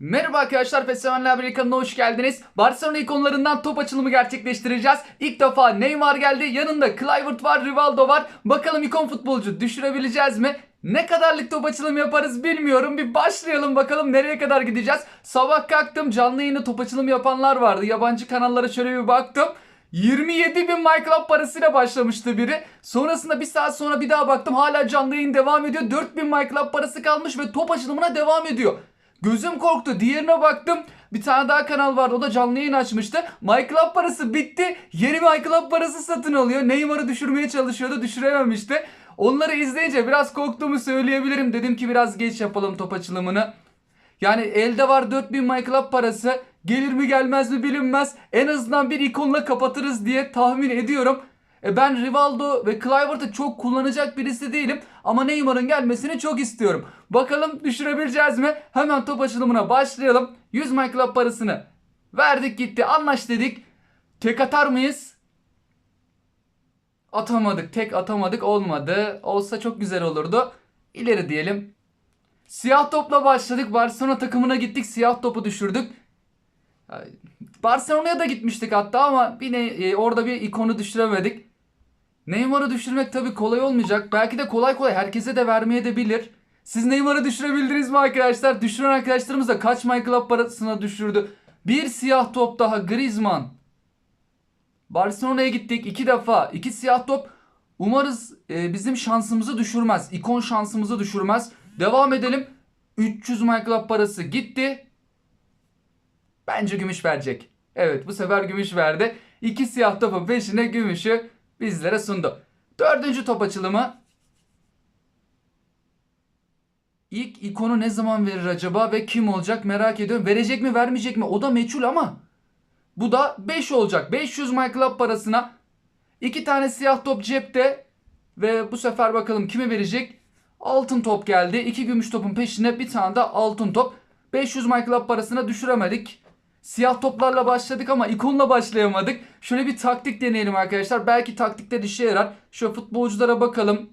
Merhaba arkadaşlar Festivaller Haber kanalına hoş geldiniz. Barcelona ikonlarından top açılımı gerçekleştireceğiz. İlk defa Neymar geldi. Yanında Kluivert var, Rivaldo var. Bakalım ikon futbolcu düşürebileceğiz mi? Ne kadarlık top açılımı yaparız bilmiyorum. Bir başlayalım bakalım nereye kadar gideceğiz. Sabah kalktım canlı yayında top açılımı yapanlar vardı. Yabancı kanallara şöyle bir baktım. 27 bin MyClub parasıyla başlamıştı biri. Sonrasında bir saat sonra bir daha baktım hala canlı yayın devam ediyor. 4000 MyClub parası kalmış ve top açılımına devam ediyor. Gözüm korktu. Diğerine baktım. Bir tane daha kanal vardı. O da canlı yayın açmıştı. MyClub parası bitti. Yeni MyClub parası satın alıyor. Neymar'ı düşürmeye çalışıyordu. Düşürememişti. Onları izleyince biraz korktuğumu söyleyebilirim. Dedim ki biraz geç yapalım top açılımını. Yani elde var 4000 MyClub parası. Gelir mi gelmez mi bilinmez. En azından bir ikonla kapatırız diye tahmin ediyorum. E ben Rivaldo ve Kluivert'ı çok kullanacak birisi değilim. Ama Neymar'ın gelmesini çok istiyorum. Bakalım düşürebileceğiz mi? Hemen top açılımına başlayalım. 100 MyClub parasını verdik gitti. Anlaş dedik. Tek atar mıyız? Atamadık. Tek atamadık. Olmadı. Olsa çok güzel olurdu. İleri diyelim. Siyah topla başladık. Barcelona takımına gittik. Siyah topu düşürdük. Barcelona'ya da gitmiştik hatta ama yine e, orada bir ikonu düşüremedik. Neymar'ı düşürmek tabii kolay olmayacak. Belki de kolay kolay herkese de vermeye de bilir. Siz Neymar'ı düşürebildiniz mi arkadaşlar? Düşüren arkadaşlarımız da kaç Club parasına düşürdü? Bir siyah top daha Griezmann. Barcelona'ya gittik iki defa. iki siyah top. Umarız e, bizim şansımızı düşürmez. İkon şansımızı düşürmez. Devam edelim. 300 My Club parası gitti. Bence gümüş verecek. Evet bu sefer gümüş verdi. İki siyah topun peşine gümüşü bizlere sundu. Dördüncü top açılımı. İlk ikonu ne zaman verir acaba ve kim olacak merak ediyorum. Verecek mi vermeyecek mi o da meçhul ama. Bu da 5 olacak. 500 My Club parasına. iki tane siyah top cepte. Ve bu sefer bakalım kimi verecek. Altın top geldi. İki gümüş topun peşine bir tane de altın top. 500 My Club parasına düşüremedik. Siyah toplarla başladık ama ikonla başlayamadık. Şöyle bir taktik deneyelim arkadaşlar. Belki taktikte işe yarar. Şöyle futbolculara bakalım.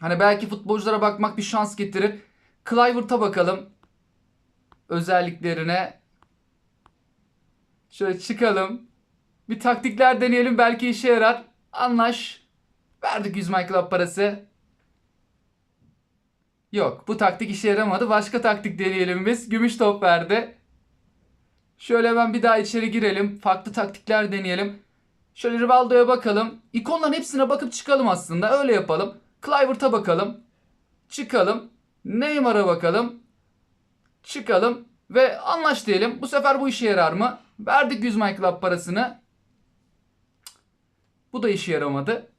Hani belki futbolculara bakmak bir şans getirir. Kluivert'a bakalım. Özelliklerine. Şöyle çıkalım. Bir taktikler deneyelim belki işe yarar. Anlaş. Verdik 100 My parası. Yok bu taktik işe yaramadı. Başka taktik deneyelim biz. Gümüş top verdi. Şöyle hemen bir daha içeri girelim. Farklı taktikler deneyelim. Şöyle Rivaldo'ya bakalım. İkonların hepsine bakıp çıkalım aslında. Öyle yapalım. Kluivert'a bakalım. Çıkalım. Neymar'a bakalım. Çıkalım. Ve anlaş diyelim. Bu sefer bu işe yarar mı? Verdik 100 My parasını. Bu da işe yaramadı.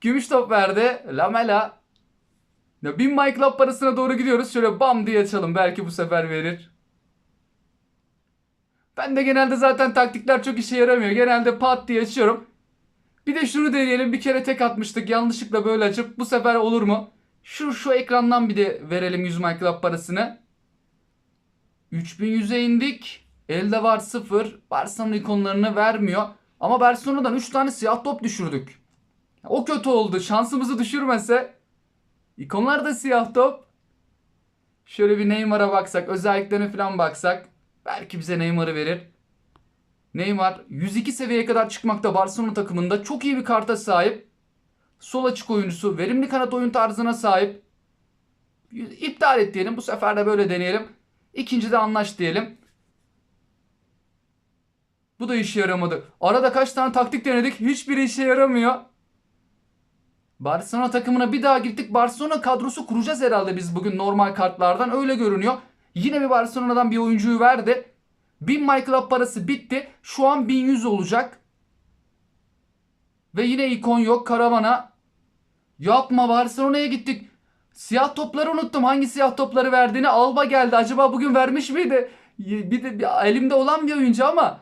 Gümüş top verdi. Lamela. Ya 1000 My parasına doğru gidiyoruz. Şöyle bam diye açalım. Belki bu sefer verir. Ben de genelde zaten taktikler çok işe yaramıyor. Genelde pat diye açıyorum. Bir de şunu deneyelim. Bir kere tek atmıştık. Yanlışlıkla böyle açıp bu sefer olur mu? Şu şu ekrandan bir de verelim 100 My Club parasını. 3100'e indik. Elde var 0. Barcelona ikonlarını vermiyor. Ama Barcelona'dan 3 tane siyah top düşürdük. O kötü oldu. Şansımızı düşürmese. İkonlar da siyah top. Şöyle bir Neymar'a baksak. Özelliklerine falan baksak. Belki bize Neymar'ı verir. Neymar 102 seviyeye kadar çıkmakta Barcelona takımında çok iyi bir karta sahip. Sol açık oyuncusu, verimli kanat oyun tarzına sahip. İptal et diyelim. Bu sefer de böyle deneyelim. İkinci de anlaş diyelim. Bu da işe yaramadı. Arada kaç tane taktik denedik. Hiçbiri işe yaramıyor. Barcelona takımına bir daha gittik. Barcelona kadrosu kuracağız herhalde biz bugün normal kartlardan. Öyle görünüyor. Yine bir Barcelona'dan bir oyuncuyu verdi. 1000 My Club parası bitti. Şu an 1100 olacak. Ve yine ikon yok. Karavana. Yapma Barcelona'ya gittik. Siyah topları unuttum. Hangi siyah topları verdiğini. Alba geldi. Acaba bugün vermiş miydi? Bir de bir, elimde olan bir oyuncu ama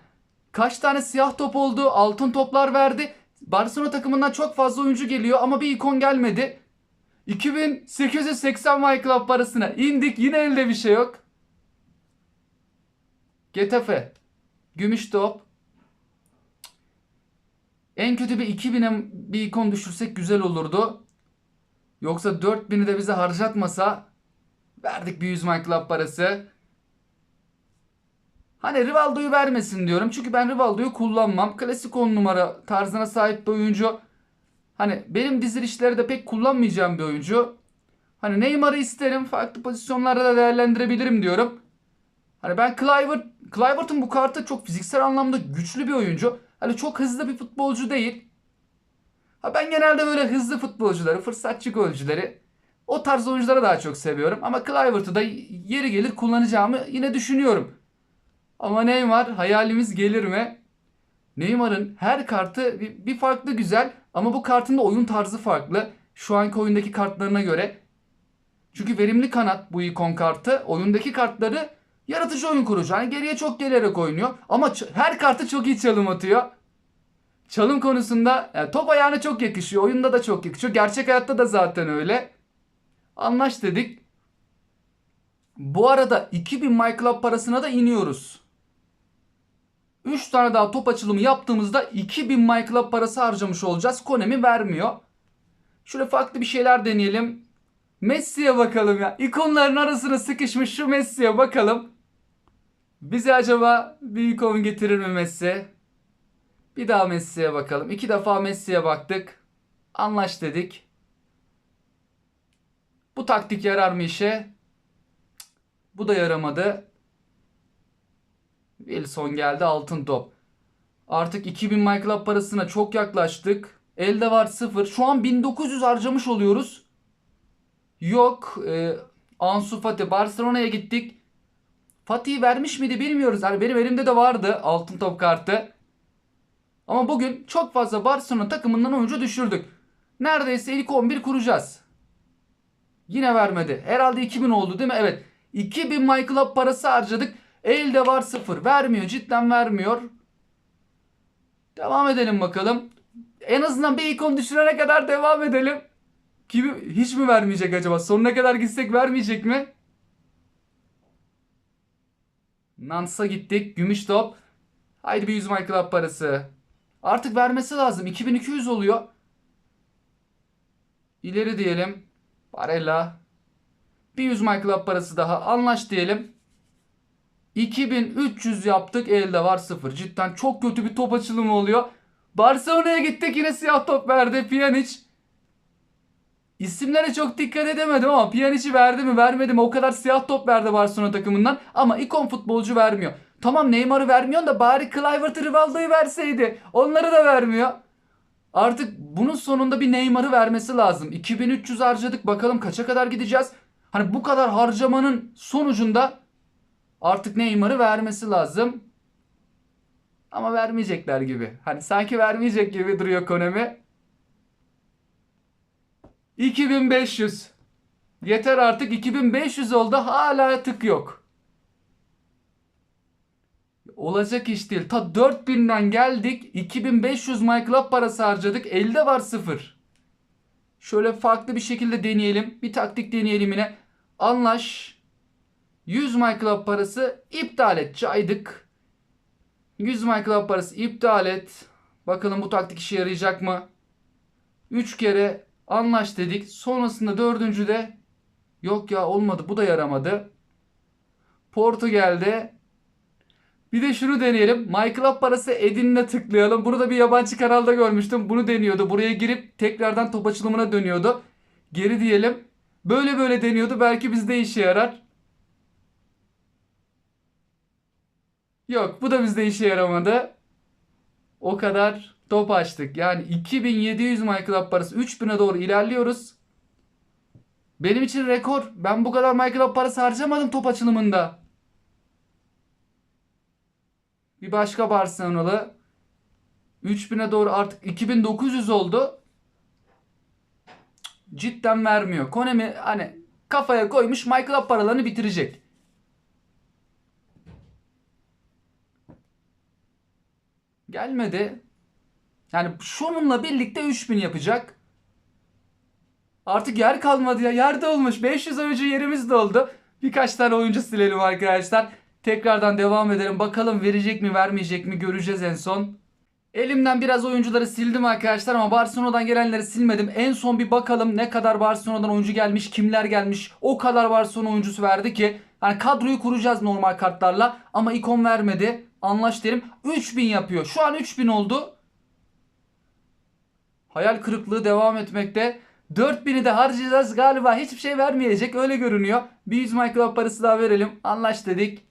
kaç tane siyah top oldu? Altın toplar verdi. Barcelona takımından çok fazla oyuncu geliyor ama bir ikon gelmedi. 2880 My Club parasına indik. Yine elde bir şey yok. Getafe. Gümüş top. En kötü bir 2000'e bir ikon düşürsek güzel olurdu. Yoksa 4000'i de bize harcatmasa verdik bir 100 My Club parası. Hani Rivaldo'yu vermesin diyorum. Çünkü ben Rivaldo'yu kullanmam. Klasik 10 numara tarzına sahip bir oyuncu. Hani benim dizilişleri de pek kullanmayacağım bir oyuncu. Hani Neymar'ı isterim. Farklı pozisyonlarda da değerlendirebilirim diyorum. Hani ben Clivert, Clivert'ın bu kartı çok fiziksel anlamda güçlü bir oyuncu. Hani çok hızlı bir futbolcu değil. Ha ben genelde böyle hızlı futbolcuları, fırsatçı golcüleri o tarz oyuncuları daha çok seviyorum. Ama Clivert'ı da yeri gelir kullanacağımı yine düşünüyorum. Ama Neymar hayalimiz gelir mi? Neymar'ın her kartı bir farklı güzel ama bu kartın da oyun tarzı farklı. Şu anki oyundaki kartlarına göre. Çünkü verimli kanat bu ikon kartı. Oyundaki kartları yaratıcı oyun kurucu. Hani geriye çok gelerek oynuyor. Ama her kartı çok iyi çalım atıyor. Çalım konusunda yani top ayağına çok yakışıyor. Oyunda da çok yakışıyor. Gerçek hayatta da zaten öyle. Anlaş dedik. Bu arada 2000 My Club parasına da iniyoruz. 3 tane daha top açılımı yaptığımızda 2000 My Club parası harcamış olacağız. Konemi vermiyor. Şöyle farklı bir şeyler deneyelim. Messi'ye bakalım ya. İkonların arasına sıkışmış şu Messi'ye bakalım. Bize acaba bir ikon getirir mi Messi? Bir daha Messi'ye bakalım. İki defa Messi'ye baktık. Anlaş dedik. Bu taktik yarar mı işe? Bu da yaramadı. Wilson geldi altın top. Artık 2000 My Club parasına çok yaklaştık. Elde var 0. Şu an 1900 harcamış oluyoruz. Yok. E, Ansu Fati. Barcelona'ya gittik. Fatih'i vermiş miydi bilmiyoruz. Yani benim elimde de vardı altın top kartı. Ama bugün çok fazla Barcelona takımından oyuncu düşürdük. Neredeyse ilk 11 kuracağız. Yine vermedi. Herhalde 2000 oldu değil mi? Evet. 2000 My Club parası harcadık. Elde var 0. Vermiyor. Cidden vermiyor. Devam edelim bakalım. En azından bir ikon düşürene kadar devam edelim. Kimi hiç mi vermeyecek acaba? Sonuna kadar gitsek vermeyecek mi? Nans'a gittik. Gümüş top. Haydi bir 100 My Club parası. Artık vermesi lazım. 2200 oluyor. İleri diyelim. Barella. Bir 100 My Club parası daha. Anlaş diyelim. 2300 yaptık. Elde var 0. Cidden çok kötü bir top açılımı oluyor. Barcelona'ya gittik yine siyah top verdi. Pjanic. İsimlere çok dikkat edemedim ama Pjanic'i verdi mi vermedi mi o kadar siyah top verdi Barcelona takımından ama ikon futbolcu vermiyor. Tamam Neymar'ı vermiyor da bari Kluivert'ı Rivaldo'yu verseydi. Onları da vermiyor. Artık bunun sonunda bir Neymar'ı vermesi lazım. 2300 harcadık bakalım kaça kadar gideceğiz. Hani bu kadar harcamanın sonucunda artık Neymar'ı vermesi lazım. Ama vermeyecekler gibi. Hani sanki vermeyecek gibi duruyor Konami. 2500. Yeter artık 2500 oldu hala tık yok. Olacak iş değil. Ta 4000'den geldik. 2500 My Club parası harcadık. Elde var 0. Şöyle farklı bir şekilde deneyelim. Bir taktik deneyelim yine. Anlaş. 100 My Club parası iptal et. Caydık. 100 My Club parası iptal et. Bakalım bu taktik işe yarayacak mı? 3 kere anlaş dedik. Sonrasında dördüncüde yok ya olmadı. Bu da yaramadı. Porto geldi. Bir de şunu deneyelim. My Club parası Edin'le tıklayalım. Bunu da bir yabancı kanalda görmüştüm. Bunu deniyordu. Buraya girip tekrardan top açılımına dönüyordu. Geri diyelim. Böyle böyle deniyordu. Belki bizde işe yarar. Yok bu da bizde işe yaramadı. O kadar top açtık. Yani 2700 My Club parası 3000'e doğru ilerliyoruz. Benim için rekor. Ben bu kadar My Club parası harcamadım top açılımında. Bir başka Barcelonalı. 3000'e doğru artık 2900 oldu. Cidden vermiyor. Konemi hani kafaya koymuş My Club paralarını bitirecek. Gelmedi. Yani şununla birlikte 3000 yapacak. Artık yer kalmadı ya. Yerde olmuş. 500 oyuncu yerimiz doldu. Birkaç tane oyuncu silelim arkadaşlar. Tekrardan devam edelim. Bakalım verecek mi vermeyecek mi göreceğiz en son. Elimden biraz oyuncuları sildim arkadaşlar ama Barcelona'dan gelenleri silmedim. En son bir bakalım ne kadar Barcelona'dan oyuncu gelmiş, kimler gelmiş. O kadar Barcelona oyuncusu verdi ki Yani kadroyu kuracağız normal kartlarla ama ikon vermedi. Anlaş derim. 3000 yapıyor. Şu an 3000 oldu. Hayal kırıklığı devam etmekte. 4000'i de harcayacağız galiba. Hiçbir şey vermeyecek öyle görünüyor. Bir 100 micro parası daha verelim. Anlaş dedik.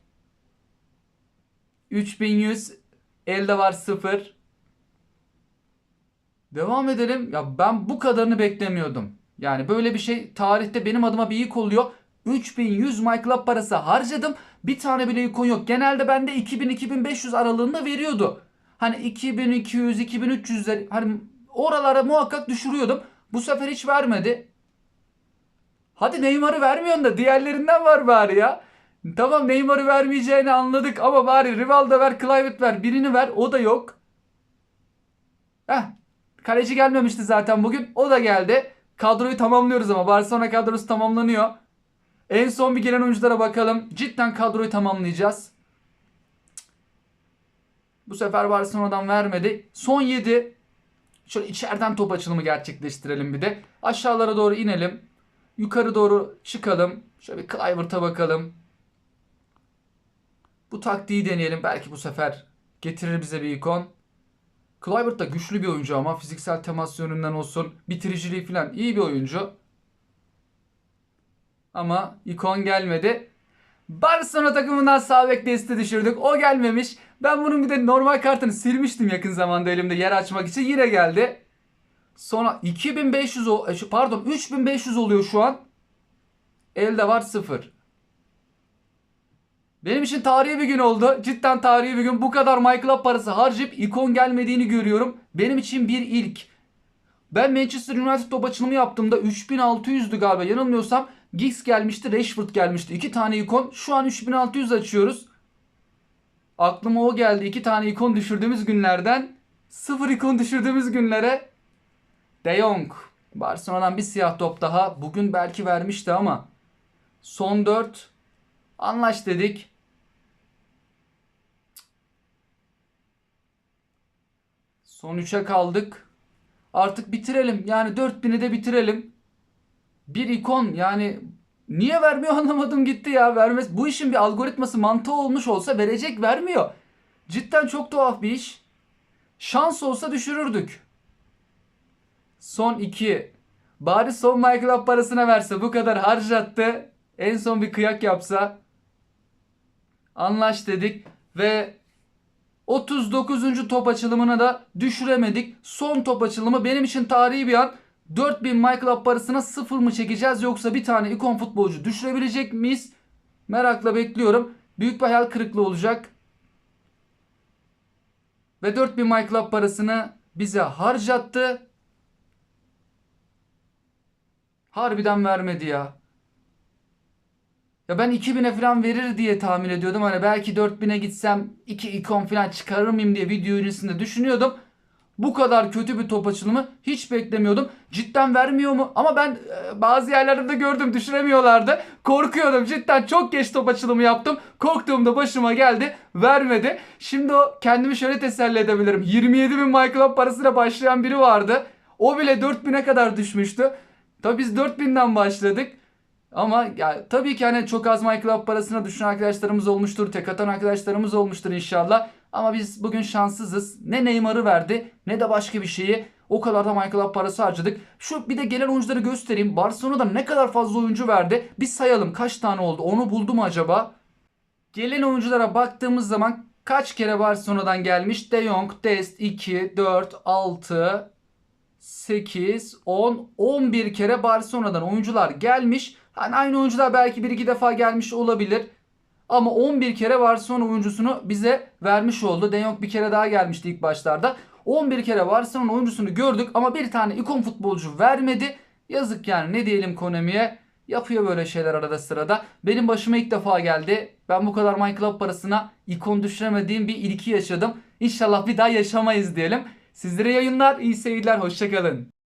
3100 elde var 0. Devam edelim. Ya ben bu kadarını beklemiyordum. Yani böyle bir şey tarihte benim adıma bir ilk oluyor. 3100 MyClub parası harcadım. Bir tane bile ikon yok. Genelde bende 2000-2500 aralığında veriyordu. Hani 2200, 2300'ler hani oralara muhakkak düşürüyordum. Bu sefer hiç vermedi. Hadi Neymar'ı vermiyorsun da diğerlerinden var bari ya. Tamam Neymar'ı vermeyeceğini anladık ama bari Rivaldo ver, Kluivert ver. Birini ver o da yok. Heh. Kaleci gelmemişti zaten bugün. O da geldi. Kadroyu tamamlıyoruz ama Barcelona kadrosu tamamlanıyor. En son bir gelen oyunculara bakalım. Cidden kadroyu tamamlayacağız. Bu sefer Barcelona'dan vermedi. Son 7. Şöyle içeriden top açılımı gerçekleştirelim bir de. Aşağılara doğru inelim. Yukarı doğru çıkalım. Şöyle bir Kluivert'a bakalım. Bu taktiği deneyelim. Belki bu sefer getirir bize bir ikon. Kluivert da güçlü bir oyuncu ama fiziksel temas yönünden olsun, bitiriciliği falan iyi bir oyuncu. Ama ikon gelmedi. Barcelona takımından sağ bek düşürdük. O gelmemiş. Ben bunun bir de normal kartını silmiştim yakın zamanda elimde yer açmak için. Yine geldi. Sonra 2500 o- e, pardon 3500 oluyor şu an. Elde var 0. Benim için tarihi bir gün oldu. Cidden tarihi bir gün. Bu kadar MyClub parası harcayıp ikon gelmediğini görüyorum. Benim için bir ilk. Ben Manchester United top açılımı yaptığımda 3600'dü galiba yanılmıyorsam. Giggs gelmişti, Rashford gelmişti. İki tane ikon. Şu an 3600 açıyoruz. Aklıma o geldi. İki tane ikon düşürdüğümüz günlerden sıfır ikon düşürdüğümüz günlere De Jong. Barcelona'dan bir siyah top daha. Bugün belki vermişti ama son 4 anlaş dedik. Son 3'e kaldık. Artık bitirelim. Yani 4000'i de bitirelim. Bir ikon yani niye vermiyor anlamadım gitti ya. Vermez. Bu işin bir algoritması mantığı olmuş olsa verecek vermiyor. Cidden çok tuhaf bir iş. Şans olsa düşürürdük. Son 2. Bari son Michael Up parasına verse bu kadar harcattı. En son bir kıyak yapsa. Anlaş dedik ve 39. top açılımına da düşüremedik. Son top açılımı benim için tarihi bir an. 4000 Michael Up parasına sıfır mı çekeceğiz yoksa bir tane ikon futbolcu düşürebilecek miyiz? Merakla bekliyorum. Büyük bir hayal kırıklığı olacak. Ve 4000 Michael Up parasını bize harcattı. Harbiden vermedi ya. Ya ben 2000'e falan verir diye tahmin ediyordum. Hani belki 4000'e gitsem 2 ikon falan çıkarır mıyım diye video öncesinde düşünüyordum. Bu kadar kötü bir top açılımı hiç beklemiyordum. Cidden vermiyor mu? Ama ben e, bazı yerlerde de gördüm düşüremiyorlardı. Korkuyordum. Cidden çok geç top açılımı yaptım. Korktuğumda başıma geldi. Vermedi. Şimdi o kendimi şöyle teselli edebilirim. 27 bin MyClub parasıyla başlayan biri vardı. O bile 4000'e kadar düşmüştü. Tabii biz 4000'den başladık. Ama ya tabii ki hani çok az MyClub parasına düşen arkadaşlarımız olmuştur. Tek atan arkadaşlarımız olmuştur inşallah. Ama biz bugün şanssızız. Ne Neymar'ı verdi ne de başka bir şeyi. O kadar da MyClub parası harcadık. Şu bir de gelen oyuncuları göstereyim. Barcelona'da ne kadar fazla oyuncu verdi. Bir sayalım kaç tane oldu. Onu buldu mu acaba? Gelen oyunculara baktığımız zaman kaç kere Barcelona'dan gelmiş? De Jong, Dest 2, 4, 6, 8, 10, 11 kere Barcelona'dan oyuncular gelmiş. Hani aynı oyuncular belki bir iki defa gelmiş olabilir. Ama 11 kere Barcelona oyuncusunu bize vermiş oldu. De Jong bir kere daha gelmişti ilk başlarda. 11 kere Barcelona oyuncusunu gördük ama bir tane ikon futbolcu vermedi. Yazık yani ne diyelim Konami'ye. Yapıyor böyle şeyler arada sırada. Benim başıma ilk defa geldi. Ben bu kadar MyClub parasına ikon düşüremediğim bir ilki yaşadım. İnşallah bir daha yaşamayız diyelim. Sizlere yayınlar, iyi seyirler, hoşçakalın.